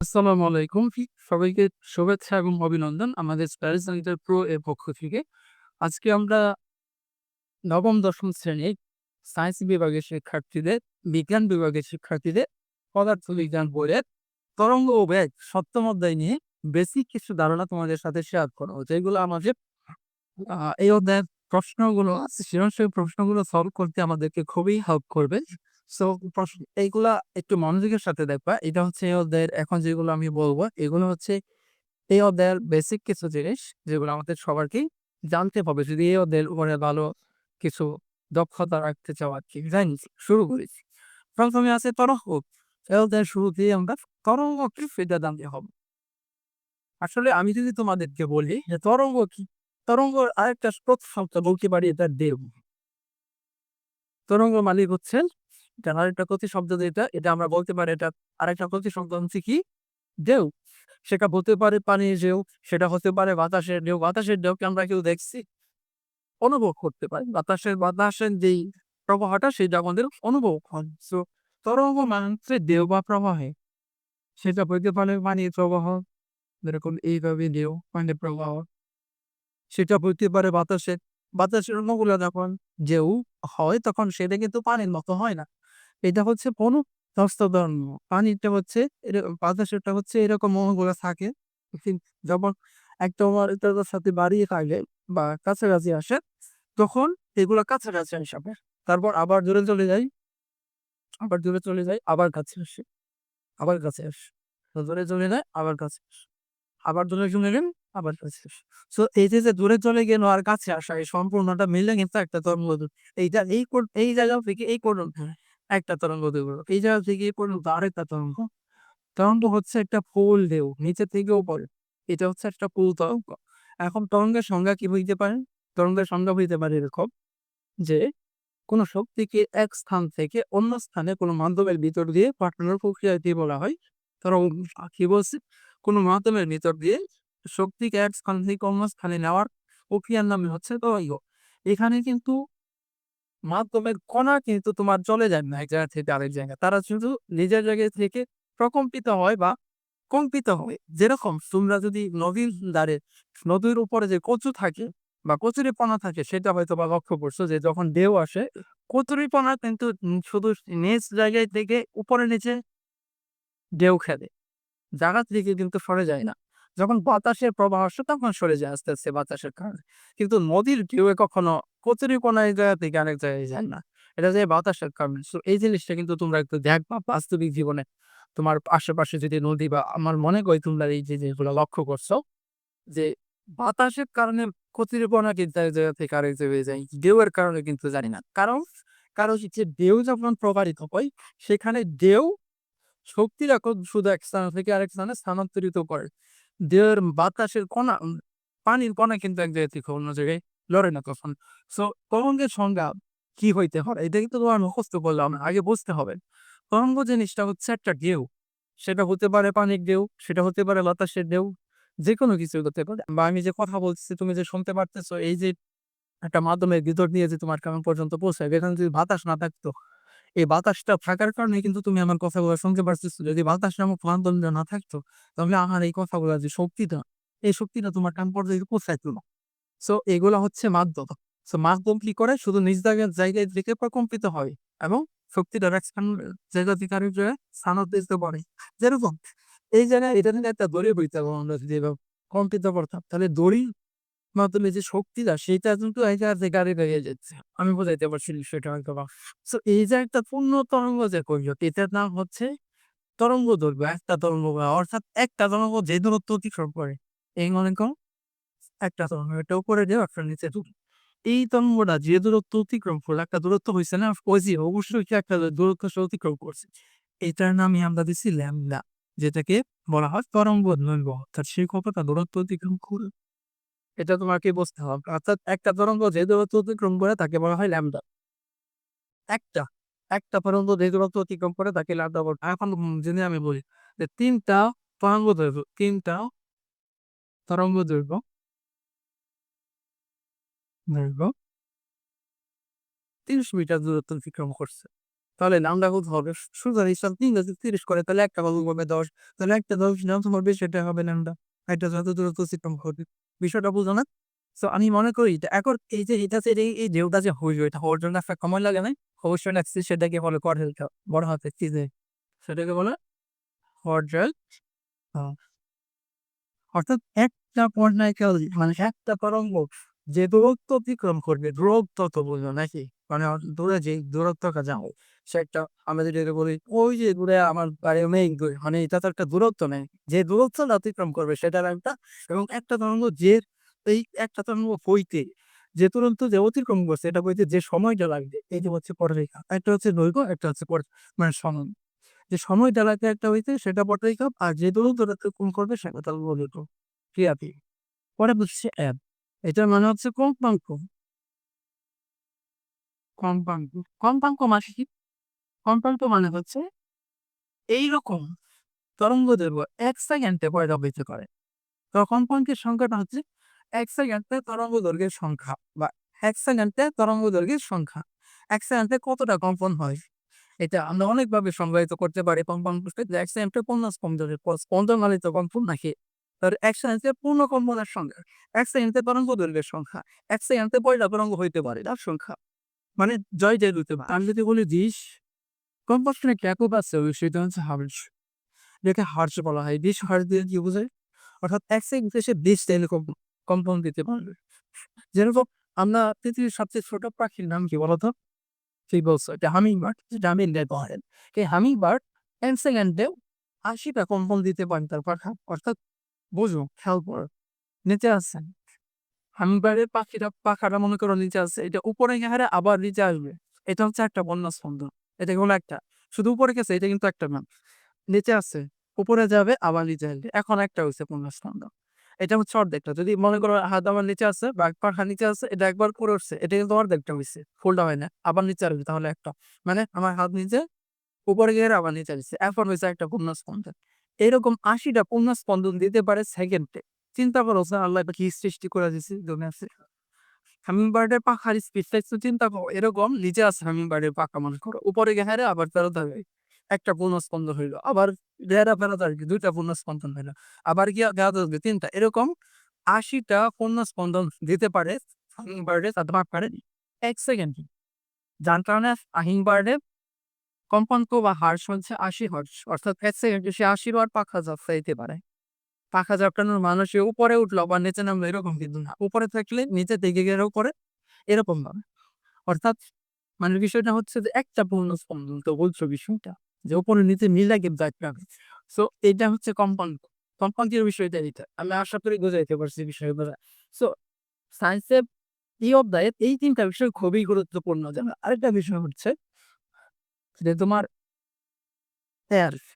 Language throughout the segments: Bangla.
আসসালামু আলাইকুম। সবাইকে শুভেচ্ছা এবং অভিনন্দন আমাদের স্প্যারিস সেন্টার প্রো এর পক্ষ থেকে। আজকে আমরা নবম দশম শ্রেণির সায়েন্স বিভাগের শিক্ষার্থীদের, বিজ্ঞান বিভাগের শিক্ষার্থীদের পদার্থ বিজ্ঞান বইয়ের তরঙ্গ ও বেগ সপ্তম অধ্যায় নিয়ে বেসিক কিছু ধারণা তোমাদের সাথে শেয়ার করব। যেগুলো আমাদের এই অধ্যায়ের প্রশ্নগুলো আছে সৃজনশীল প্রশ্নগুলো সলভ করতে আমাদেরকে খুবই হেল্প করবে। সো এইগুলা একটু মনোযোগের সাথে দেখবা। এটা হচ্ছে এই অধ্যায়ের এখন যেগুলো আমি বলব, এগুলো হচ্ছে এই অধ্যায়ের বেসিক কিছু জিনিস যেগুলো আমাদের সবারকেই জানতে হবে যদি এই অধ্যায়ের উপরে ভালো কিছু দক্ষতা রাখতে চাও আরকি। জানি শুরু করেছি। প্রথমে আছে তরঙ্গ। এই অধ্যায়ের শুরুতেই আমরা তরঙ্গ কি সেটা জানতে হবে। আসলে আমি যদি তোমাদেরকে বলি যে তরঙ্গ কি? তরঙ্গ আরেকটা শব্দ বলতে পারি এটা দেব তরঙ্গ মালিক হচ্ছেন এটার আরেকটা প্রতিশব্দ যেটা এটা আমরা বলতে পারি এটা আরেকটা প্রতিশব্দ হচ্ছে কি ঢেউ। সেটা হতে পারে পানির ঢেউ, সেটা হতে পারে বাতাসের ঢেউ। বাতাসের ঢেউকে আমরা কেউ দেখছি? অনুভব করতে পারি। বাতাসের বাতাসের যেই প্রবাহটা সেটা আমাদের অনুভব হয়। সো তরঙ্গ মানে হচ্ছে ঢেউ বা প্রবাহে। সেটা হইতে পারে পানির প্রবাহ, যেরকম এইভাবে ঢেউ, পানির প্রবাহ। সেটা হইতে পারে বাতাসের। বাতাসের অন্যগুলো যখন ঢেউ হয় তখন সেটা কিন্তু পানির মতো হয় না। এটা হচ্ছে অনুপ্রস্থ তরঙ্গ। পানিরটা হচ্ছে এর বাতাসেরটা হচ্ছে এরকম অণুগুলো থাকে। যখন একটা এটার সাথে বাড়িয়ে থাকে বা কাছাকাছি আসে তখন এগুলা কাছাকাছি আসে। তারপর আবার দূরে চলে যাই আবার দূরে চলে যাই আবার কাছে আসে। আবার কাছে আসে। দূরে চলে যায়, আবার কাছে আসে। আবার দূরে চলে গেল, আবার কাছে আসে। সো এই যে, যে দূরে চলে গেল আর কাছে আসা এই সম্পূর্ণটা মিলে কিন্তু একটা তরঙ্গ এইটা এই এই জায়গা থেকে এই পর্যন্ত একটা তরঙ্গ দৈর্ঘ্য। এই জায়গা থেকে পর্যন্ত আরেকটা তরঙ্গ। তরঙ্গ হচ্ছে একটা ফুল ঢেউ, নিচে থেকে উপরে। এটা হচ্ছে একটা ফুল তরঙ্গ। এখন তরঙ্গের সংজ্ঞা কি হইতে পারে? তরঙ্গের সংজ্ঞা হইতে পারে এরকম যে, কোন শক্তিকে এক স্থান থেকে অন্য স্থানে কোনো মাধ্যমের ভিতর দিয়ে পাঠানোর প্রক্রিয়াটি বলা হয় তরঙ্গ। কি বলছে কোনো মাধ্যমের ভিতর দিয়ে শক্তিকে এক স্থান থেকে অন্য স্থানে নেওয়ার প্রক্রিয়ার নামে হচ্ছে তরঙ্গ। এখানে কিন্তু মাধ্যমের কণা কিন্তু তোমার চলে যায় না, এক জায়গা থেকে আরেক জায়গায়। তারা শুধু নিজের জায়গা থেকে প্রকম্পিত হয় বা কম্পিত হয়। যেরকম তোমরা যদি নদীর ধারে, নদীর উপরে যে কচু থাকে বা কচুরিপানা থাকে, সেটা হয়তো বা লক্ষ্য করছ যে যখন ঢেউ আসে, কচুরিপানা কিন্তু শুধু নিচ জায়গায় থেকে উপরে নিচে ঢেউ খেলে। জায়গা থেকে কিন্তু সরে যায় না। যখন বাতাসের প্রবাহ আসে তখন সরে যায় আস্তে, আস্তে বাতাসের কারণে। কিন্তু নদীর ঢেউয়ে কখনো কচুরিপানা এক জায়গা থেকে আরেক জায়গায় যায় না। এটা যায় বাতাসের কারণে। সো এই জিনিসটা কিন্তু তোমরা একটু দেখবা বাস্তবিক জীবনে। তোমার আশেপাশে যদি নদী বা আমার মনে করি তোমরা এই যে জিনিসগুলো লক্ষ্য করছ যে বাতাসের কারণে কচুরিপানা কিন্তু এক জায়গা থেকে আরেক জায়গায় যায়। ঢেউয়ের কারণে কিন্তু জানি না। কারণ কারণ হচ্ছে ঢেউ যখন প্রবাহিত হয় সেখানে ঢেউ শক্তি এখন শুধু এক স্থান থেকে আরেক স্থানে স্থানান্তরিত করে। ঢেউয়ের বাতাসের কণা পানির কণা কিন্তু এক জায়গা থেকে অন্য জায়গায় লড়ে না তখন। সো তরঙ্গের সংজ্ঞা কি হইতে হয়? এটা কিন্তু তোমার মুখস্থ করলাম আগে বুঝতে হবে। তরঙ্গ জিনিসটা হচ্ছে একটা ঢেউ। সেটা হতে পারে পানির ঢেউ, সেটা হতে পারে বাতাসের ঢেউ, যেকোনো কিছু হতে পারে। বা আমি যে কথা বলছি তুমি যে শুনতে পারতেছো এই যে একটা মাধ্যমের ভিতর দিয়ে যে তোমার কান পর্যন্ত পৌঁছায় এখানে যদি বাতাস না থাকতো এই বাতাসটা থাকার কারণে কিন্তু তুমি আমার কথাগুলো শুনতে পারতেছো। যদি বাতাস নামক মাধ্যমটা না থাকতো, তাহলে আমার এই কথাগুলো যে শক্তিটা, এই শক্তিটা তোমার কান পর্যন্ত পৌঁছাইতো না। সো এগুলা হচ্ছে মাধ্যম। সো মাধ্যম কি করে? শুধু নিজ জায়গায় জায়গায় থেকে প্রকম্পিত হয় এবং শক্তিটা এক জায়গা থেকে আরেক জায়গায় স্থানান্তরিত করে। যেরকম এই জায়গায় এটা থেকে একটা দড়ি বইতে আমরা যদি কম্পিত করতাম, তাহলে দড়ির মাধ্যমে যে শক্তিটা সেটা কিন্তু এক থেকে আরেক জায়গায় যাচ্ছে। আমি বোঝাইতে পারছি বিষয়টা হয়তোবা। সো এই যে একটা পূর্ণ তরঙ্গ যে কইলো এটার নাম হচ্ছে তরঙ্গ দৈর্ঘ্য। একটা তরঙ্গ অর্থাৎ একটা তরঙ্গ যে দূরত্ব অতিক্রম করে এই মনে করো, একটা তরঙ্গ, এটা উপরে ঢেউ একটা নিচে। এই তরঙ্গটা যে দূরত্ব অতিক্রম করল, একটা দূরত্ব হয়েছে না? ওই যে অবশ্যই একটা দূরত্ব সে অতিক্রম করছে। এটার নামই আমরা দিছি ল্যামডা, যেটাকে বলা হয় তরঙ্গ দৈর্ঘ্য। অর্থাৎ সেই কতটা দূরত্ব অতিক্রম করল এটা তোমাকে বুঝতে হবে। অর্থাৎ একটা তরঙ্গ যে দূরত্ব অতিক্রম করে তাকে বলা হয় ল্যামডা। একটা একটা তরঙ্গ যে দূরত্ব অতিক্রম করে তাকে ল্যামডা বলে। এখন যদি আমি বলি যে ৩ টা তরঙ্গ দৈর্ঘ্য ৩ টা তরঙ্গ দৈর্ঘ্য দৈর্ঘ্য ৩০ মিটার দূরত্ব অতিক্রম করছে। তাহলে নামটা কত হবে সুতরাং ইসলাম তিন যদি তিরিশ করে, তাহলে একটা কত করবে দশ তাহলে একটা দশ নাম তোমার বেশি হবে নামটা এটা যত দূরত্ব অতিক্রম করবে বিষয়টা বুঝো না। তো আমি মনে করি এখন এই যে এটা যে, এই- ঢেউটা যে হইল এটা হওয়ার জন্য একটা সময় লাগে না। অবশ্যই লাগছে সেটাকে বলে করেলটা বড় হাতে চিজে সেটাকে বলে হরজল অর্থাৎ একটা পর্যায়কাল মানে একটা তরঙ্গ যে দূরত্ব অতিক্রম করবে, দূরত্ব তো বুঝলো নাকি? মানে দূরে যে দূরত্বটা যাও। সে একটা যেটা বলি, ওই যে দূরে আমার বাড়ি দূরে মানে এটা তো একটা দূরত্ব নেই। যে দূরত্বটা অতিক্রম করবে সেটার একটা। এবং একটা তরঙ্গ যে এই একটা তরঙ্গ বইতে যে তুরন্ত যে অতিক্রম করছে, এটা বইতে যে সময়টা লাগবে, এই যে হচ্ছে পটরেখা। একটা হচ্ছে দৈর্ঘ্য একটা হচ্ছে মানে সময় যে সময়টা লাগবে একটা হইতে সেটা পটরেখা আর যে দূরত্বটা অতিক্রম করবে, সেটা তার দৈর্ঘ্য ক্রিয়াটি পরে বুঝছে অ্যাপ এটার মানে হচ্ছে কম্পাঙ্ক। কম্পাঙ্ক। কম্পাঙ্ক মানে কি? কম্পাঙ্ক মানে হচ্ছে এইরকম তরঙ্গ দৈর্ঘ্য এক সেকেন্ডে পয়দা করে। তো কম্পাঙ্কের সংখ্যাটা হচ্ছে এক সেকেন্ডে তরঙ্গ দৈর্ঘ্যের সংখ্যা বা এক সেকেন্ডে তরঙ্গ দৈর্ঘ্যের সংখ্যা। এক সেকেন্ডে কতটা কম্পন হয়? এটা আমরা অনেকভাবে সংজ্ঞায়িত করতে পারি কম্পাঙ্ককে এক সেকেন্ডে পঞ্চাশ কম্পনের স্পন্দন মানে তো কম্পন নাকি? তার এক সেকেন্ডে পূর্ণ কম্পনের সংখ্যা, এক সেকেন্ডে তরঙ্গ দৈর্ঘ্যের সংখ্যা, এক সেকেন্ডে পয়লা তরঙ্গ হইতে পারে তার সংখ্যা। মানে জয় জয় দিতে পারে। আমি যদি বলি দিস একটা একক আছে সেটা হচ্ছে হার্জ যেটাকে হার্জ বলা হয়। বিশ হার্জ দিয়ে কি বোঝায়? অর্থাৎ এক সেকেন্ডে সে বিশ টাইলে কম্পন দিতে পারবে। যেরকম আমরা পৃথিবীর সবচেয়ে ছোট পাখির নাম কি বলতো? সেই বলছো, এটা হামিং বার্ড যেটা আমি ইন্ডিয়ায় বলেন এই হামিং বার্ড এক সেকেন্ডে আশিটা কম্পন দিতে পারেন তার পাখা। অর্থাৎ বুঝো, খেয়াল করো, নিচে আসছেন হামিং বার্ডের পাখিটা পাখাটা মনে করো নিচে আছে। এটা উপরে গেহারে আবার নিচে আসবে। এটা হচ্ছে একটা বন্যা স্পন্দন। এটা হলো একটা। শুধু উপরে গেছে, এটা কিন্তু একটা নাম নিচে আছে, উপরে যাবে, আবার নিচে আসবে। এখন একটা হয়েছে বন্যা স্পন্দন এটা হচ্ছে অর্ধেকটা। যদি মনে করো হাত আমার নিচে আছে বা পাখা নিচে আছে, এটা একবার করে উঠছে, এটা কিন্তু অর্ধেকটা হয়েছে ফুলটা হয় না, আবার নিচে আসবে তাহলে একটা। মানে আমার হাত নিচে, উপরে গিয়ে আবার নিচে আসছে। এখন হয়েছে একটা পূর্ণ স্পন্দন এরকম আশিটা পূর্ণ স্পন্দন দিতে পারে সেকেন্ডে চিন্তা করো, আল্লাহ কি সৃষ্টি করে দিয়েছে দুনিয়াতে? হামিং বার্ডের পাখার স্পিডটা একটু চিন্তা করো, এরকম নিচে আছে হামিং বার্ডের পাখা, মনে করো। উপরে গিয়ে হারে আবার ফেরত হবে। একটা পূর্ণ স্পন্দন হইল। আবার গেরা ফেরত আসবে, দুইটা পূর্ণ স্পন্দন হইল। আবার গিয়া গেরা আসবে, তিনটা। এরকম আশিটা পূর্ণ স্পন্দন দিতে পারে হামিং বার্ডে তাতে ভাগ পারে এক সেকেন্ড যার কারণে আহিং বার্ডে কম্পাঙ্ক বা হার্স হচ্ছে আশি হর্স, অর্থাৎ এক সেকেন্ডে সে আশি পাখা ঝাপসাইতে পারে। পাখা ঝাপটানোর মানুষে উপরে উঠল বা নিচে নামলো, এরকম কিন্তু না। উপরে থাকলে নিচে দিকে গেলেও করে, এরকম ভাবে। অর্থাৎ মানে বিষয়টা হচ্ছে যে একটা পূর্ণ স্পন্দন, তো বলছো বিষয়টা, যে উপরে নিচে মিলাকে যাইতে হবে। সো এটা হচ্ছে কম্পাঙ্ক কম্পাঙ্কের বিষয়টা এটা। আমি আশা করি বোঝাইতে পারছি বিষয়গুলো। সো সায়েন্সের এই অধ্যায়ে এই তিনটা বিষয় খুবই গুরুত্বপূর্ণ। যেমন আরেকটা বিষয় হচ্ছে যে তোমার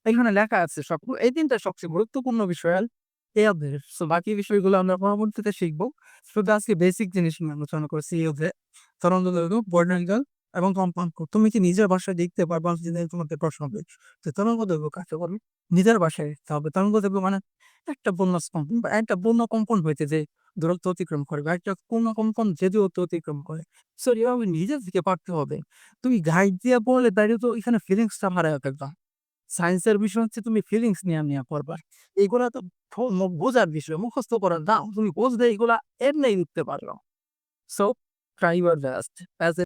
এখানে লেখা আছে সব এই তিনটা সবচেয়ে গুরুত্বপূর্ণ বিষয় বাকি বিষয়গুলো আমরা পরবর্তীতে শুধু আজকে বেসিক জিনিস নিয়ে আলোচনা করেছি এই অধ্যায়ে তরঙ্গ দৈর্ঘ্য এবং কম্পাঙ্ক তুমি কি নিজের ভাষায় দেখতে যদি তোমাকে প্রশ্ন যে তরঙ্গ দৈর্ঘ্য কাকে বলে? নিজের ভাষায় দেখতে হবে। তরঙ্গ দৈর্ঘ্য মানে একটা বন্য বা একটা বন্য কম্পন হইতে যে দূরত্ব অতিক্রম করে বা একটা পূর্ণ কম্পন যে দূরত্ব অতিক্রম করে। সো এভাবে নিজের থেকে পারতে হবে। তুমি গাইড দিয়ে বললে দাঁড়িয়ে তো এখানে ফিলিংসটা হারায় ফেলবা। সায়েন্সের বিষয় হচ্ছে তুমি ফিলিংস নিয়ে নিয়ে করবা। এইগুলা তো বোঝার বিষয়, মুখস্থ করার দাম তুমি বুঝলে এগুলা এমনি লিখতে পারো। So try your best as a